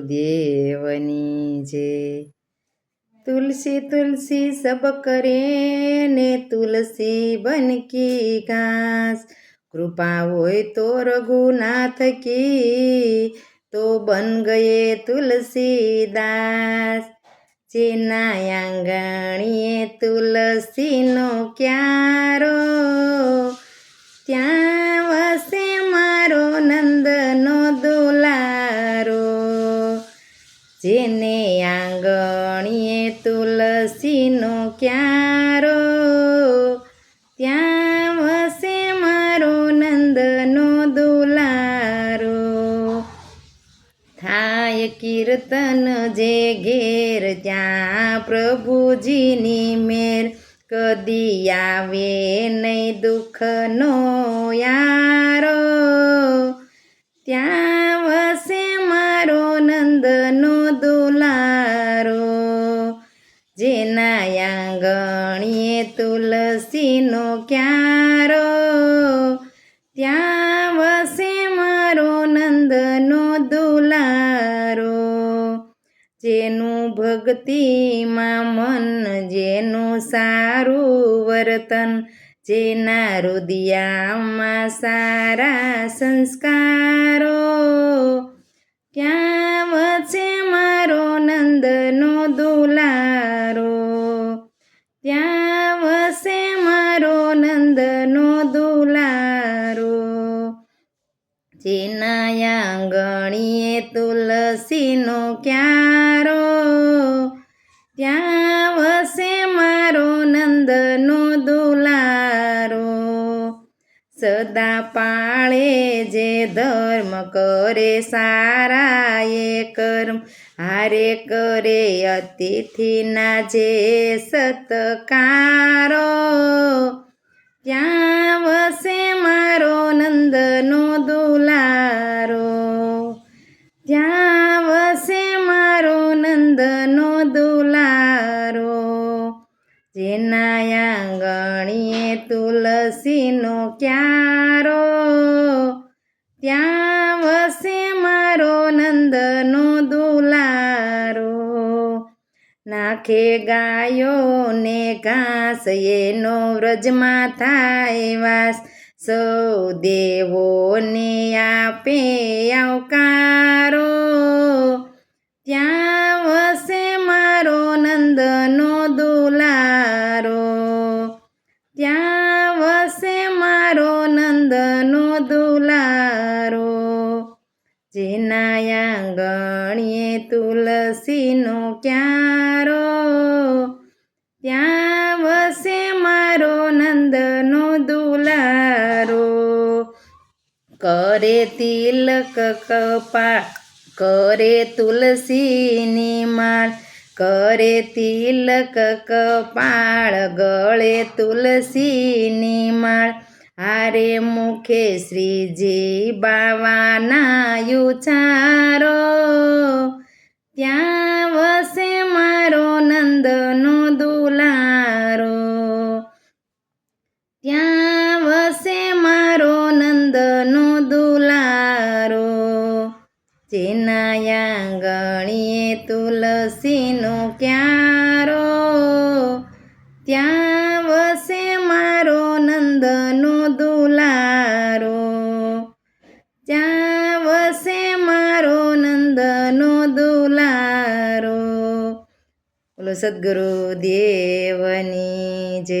દેવની જે. તુલસી તુલસી સબ કરે ને તુલસી બનકી ઘાસ. કૃપા હોય તો રઘુનાથ કી, તો બન ગયે તુલસીદાસ જેના આંગણીએ તુલસીનો ક્યારો જેને આંગણીએ તુલસીનો ક્યારો, ત્યાં વસે મારો નંદનો દુલારો. થાય કીર્તન જે ઘેર, ત્યાં પ્રભુજીની મેર કદી આવે નહીં દુઃખનો યારો. ત્યાં ક્યારો? ત્યાં વસે મારો નંદનો દુલારો, જેનું ભક્તિમાં મન જેનું સારું વર્તન, જેના રુદિયામાં સારા સંસ્કારો. ક્યાં વચ્ચે મારો નંદનો જેના આંગણીએ તુલસીનો ક્યારો? ત્યાં વસે મારો નંદનો દુલારો. સદા પાળે જે ધર્મ કરે સારા એ કર્મ. હારે કરે અતિથિના જે સત્કારો. ત્યાં વસે મારો નંદનો દુલારો? ત્યાં વસે મારો નંદનો દુલારો? જેના આંગણીએ તુલસીનો ક્યારો નાખે ગાયો ને ઘાસ, એનો વ્રજમાં થાય વાસ. સૌ દેવોને આપે આવકારો. ત્યાં વસે મારો નંદનો દુલારો. ત્યાં વસે મારો નંદનો દુલારો. જેના આંગણીએ તુલસીનો ક્યારો. નંદનો દુલારો કરે તિલક કપા કરે તુલસીની માળ, કરે તિલક કપાળ, ગળે તુલસીની માળ. હારે મુખે શ્રીજી બાવાના યુચારો ત્યાં આંગણીએ તુલસીનો ક્યારો? ત્યાં વસે મારો નંદનો દુલારો. ત્યાં વસે મારો નંદનો દુલારો. બોલો સદગુરુ દેવની જય.